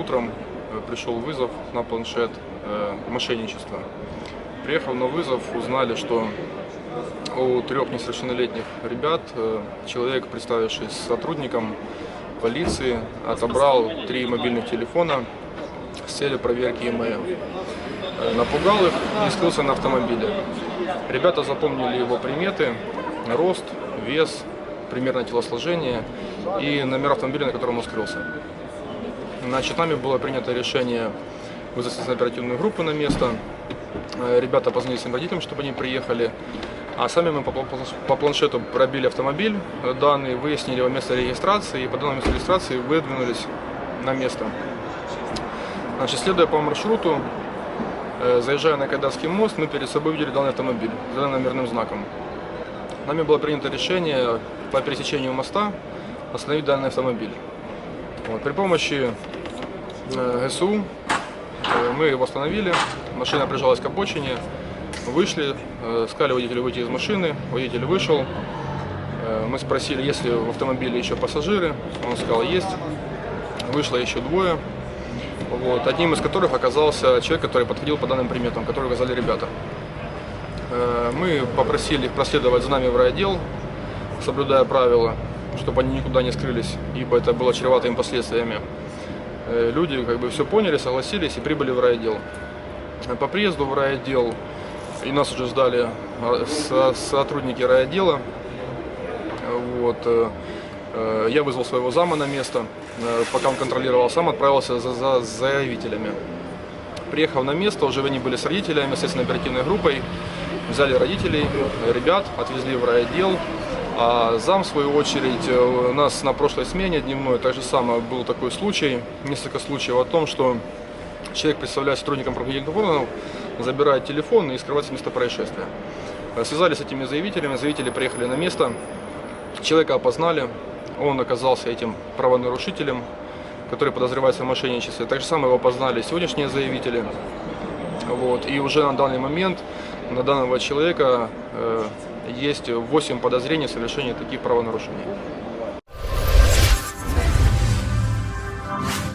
утром э, пришел вызов на планшет э, мошенничества. Приехав на вызов, узнали, что у трех несовершеннолетних ребят э, человек, представившись сотрудником полиции, отобрал три мобильных телефона с целью проверки email. Э, Напугал их и скрылся на автомобиле. Ребята запомнили его приметы, рост, вес, примерное телосложение и номер автомобиля, на котором он скрылся. Значит, нами было принято решение вызвать оперативную группу на место. Э, Ребята позвонили своим родителям, чтобы они приехали. А сами мы по пла- по планшету пробили автомобиль, данные, выяснили его место регистрации и по данному месту регистрации выдвинулись на место. Значит, следуя по маршруту, э, заезжая на Кайдарский мост, мы перед собой видели данный автомобиль с данным номерным знаком. Нами было принято решение по пересечению моста остановить данный автомобиль. Вот, при помощи ГСУ э, мы его остановили, машина прижалась к обочине, вышли, э, сказали водителю выйти из машины, водитель вышел. Э, Мы спросили, есть ли в автомобиле еще пассажиры, он сказал, есть. Вышло еще двое, вот, одним из которых оказался человек, который подходил по данным приметам, которые указали ребята. Э, Мы попросили их проследовать за нами в райотдел, соблюдая правила, чтобы они никуда не скрылись, ибо это было чревато им последствиями. Э, Люди как бы все поняли, согласились и прибыли в райотдел. Э, По приезду в райотдел и нас уже ждали э, со- сотрудники райотдела. Вот, я вызвал своего зама на место, пока он контролировал, сам отправился за, за заявителями. Приехав на место, уже они были с родителями, следственной оперативной группой, взяли родителей, ребят, отвезли в райотдел. А зам, в свою очередь, э, у нас на прошлой смене дневной так же самое был такой случай, несколько случаев о том, что человек, представляя сотрудникам правоохранительных органов, забирает телефон и скрывается с места происшествия. Э, Связались с этими заявителями, заявители приехали на место, человека опознали, он оказался этим правонарушителем, который подозревается в мошенничестве. Так же самое его опознали сегодняшние заявители. Вот. И уже на данный момент на данного человека э, есть 8 подозрений в совершении таких правонарушений.